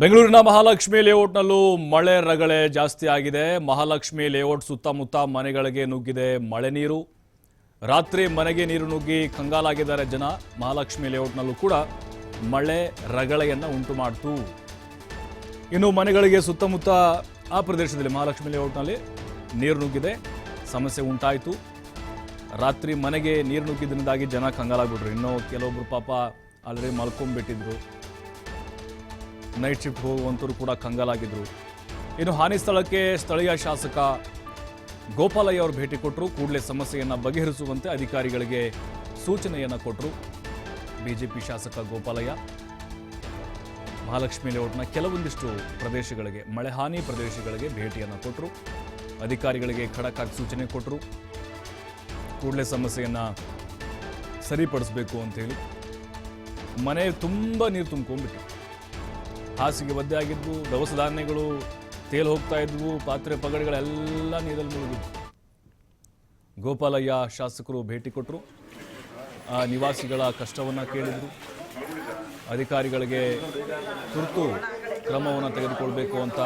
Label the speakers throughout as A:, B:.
A: ಬೆಂಗಳೂರಿನ ಮಹಾಲಕ್ಷ್ಮಿ ಲೇಔಟ್ನಲ್ಲೂ ಮಳೆ ರಗಳೆ ಜಾಸ್ತಿ ಆಗಿದೆ. ಮಹಾಲಕ್ಷ್ಮಿ ಲೇಔಟ್ ಸುತ್ತಮುತ್ತ ಮನೆಗಳಿಗೆ ನುಗ್ಗಿದೆ ಮಳೆ ನೀರು. ರಾತ್ರಿ ಮನೆಗೆ ನೀರು ನುಗ್ಗಿ ಕಂಗಾಲಾಗಿದ್ದಾರೆ ಜನ. ಮಹಾಲಕ್ಷ್ಮಿ ಲೇಔಟ್ನಲ್ಲೂ ಕೂಡ ಮಳೆ ರಗಳೆಯನ್ನು ಉಂಟು ಮಾಡ್ತು. ಇನ್ನು ಮನೆಗಳಿಗೆ ಸುತ್ತಮುತ್ತ ಆ ಪ್ರದೇಶದಲ್ಲಿ ಮಹಾಲಕ್ಷ್ಮಿ ಲೇಔಟ್ನಲ್ಲಿ ನೀರು ನುಗ್ಗಿದೆ. ಸಮಸ್ಯೆ ಉಂಟಾಯಿತು. ರಾತ್ರಿ ಮನೆಗೆ ನೀರು ನುಗ್ಗಿದ್ರಿಂದಾಗಿ ಜನ ಕಂಗಾಲಾಗ್ಬಿಟ್ರು. ಇನ್ನು ಕೆಲವೊಬ್ಬರು ಪಾಪ ಆಲ್ರೆಡಿ ಮಲ್ಕೊಂಡ್ಬಿಟ್ಟಿದ್ರು. ನೈಟ್ ಶಿಫ್ಟ್ ಹೋಗುವಂಥವ್ರು ಕೂಡ ಕಂಗಾಲಾಗಿದ್ರು. ಇನ್ನು ಹಾನಿ ಸ್ಥಳಕ್ಕೆ ಸ್ಥಳೀಯ ಶಾಸಕ ಗೋಪಾಲಯ್ಯ ಅವರು ಭೇಟಿ ಕೊಟ್ಟರು ಕೂಡಲೇ ಸಮಸ್ಯೆಯನ್ನು ಬಗೆಹರಿಸುವಂತೆ ಅಧಿಕಾರಿಗಳಿಗೆ ಸೂಚನೆಯನ್ನು ಕೊಟ್ಟರು ಬಿಜೆಪಿ ಶಾಸಕ ಗೋಪಾಲಯ್ಯ. ಮಹಾಲಕ್ಷ್ಮಿ ಲೇಔಟ್ನ ಕೆಲವೊಂದಿಷ್ಟು ಪ್ರದೇಶಗಳಿಗೆ, ಮಳೆ ಹಾನಿ ಪ್ರದೇಶಗಳಿಗೆ ಭೇಟಿಯನ್ನು ಕೊಟ್ಟರು ಅಧಿಕಾರಿಗಳಿಗೆ ಖಡಕ್ ಸೂಚನೆ ಕೊಟ್ಟರು ಕೂಡಲೇ ಸಮಸ್ಯೆಯನ್ನು ಸರಿಪಡಿಸಬೇಕು ಅಂತೇಳಿ ಮನೆ ತುಂಬ ನೀರು ತುಂಬ್ಕೊಂಡ್ಬಿಟ್ಟು ಹಾಸಿಗೆ ಒದ್ದೆ ಆಗಿದ್ವು, ದವಸ ಧಾನ್ಯಗಳು, ತೇಲು ಹೋಗ್ತಾ ಇದ್ವು, ಪಾತ್ರೆ ಪಗಡೆಗಳೆಲ್ಲ ನೀರಲ್ಲಿ ಮುಳುಗಿದ್ವು. ಗೋಪಾಲಯ್ಯ ಶಾಸಕರು ಭೇಟಿ ಕೊಟ್ಟರು ಆ ನಿವಾಸಿಗಳ ಕಷ್ಟವನ್ನು ಕೇಳಿದರು. ಅಧಿಕಾರಿಗಳಿಗೆ ತುರ್ತು ಕ್ರಮವನ್ನು ತೆಗೆದುಕೊಳ್ಬೇಕು ಅಂತ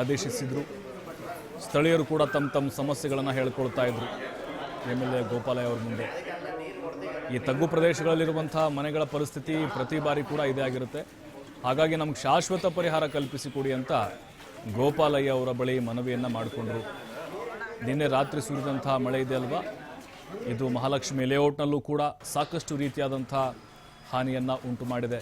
A: ಆದೇಶಿಸಿದರು. ಸ್ಥಳೀಯರು ಕೂಡ ತಮ್ಮ ತಮ್ಮ ಸಮಸ್ಯೆಗಳನ್ನು ಹೇಳ್ಕೊಳ್ತಾ ಇದ್ರು. ಎಂ ಎಲ್ ಎ ಗೋಪಾಲಯ್ಯ ಅವ್ರ ಮುಂದೆ. ಈ ತಗ್ಗು ಪ್ರದೇಶಗಳಲ್ಲಿರುವಂಥ ಮನೆಗಳ ಪರಿಸ್ಥಿತಿ ಪ್ರತಿ ಬಾರಿ ಕೂಡ ಇದೇ ಆಗಿರುತ್ತೆ. ಹಾಗಾಗಿ ನಮ್ಗೆ ಶಾಶ್ವತ ಪರಿಹಾರ ಕಲ್ಪಿಸಿ ಕಲ್ಪಿಸಿಕೊಡಿ ಅಂತ ಗೋಪಾಲಯ್ಯ ಅವರ ಬಳಿ ಮನವಿಯನ್ನು ಮಾಡಿಕೊಂಡ್ರು. ನಿನ್ನೆ ರಾತ್ರಿ ಸುರಿದಂತಹ ಮಳೆ ಇದೆ ಅಲ್ವಾ? ಇದು ಮಹಾಲಕ್ಷ್ಮಿ ಲೇಔಟ್ನಲ್ಲೂ ಕೂಡ ಸಾಕಷ್ಟು ರೀತಿಯಾದಂಥ ಹಾನಿಯನ್ನು ಉಂಟು ಮಾಡಿದೆ.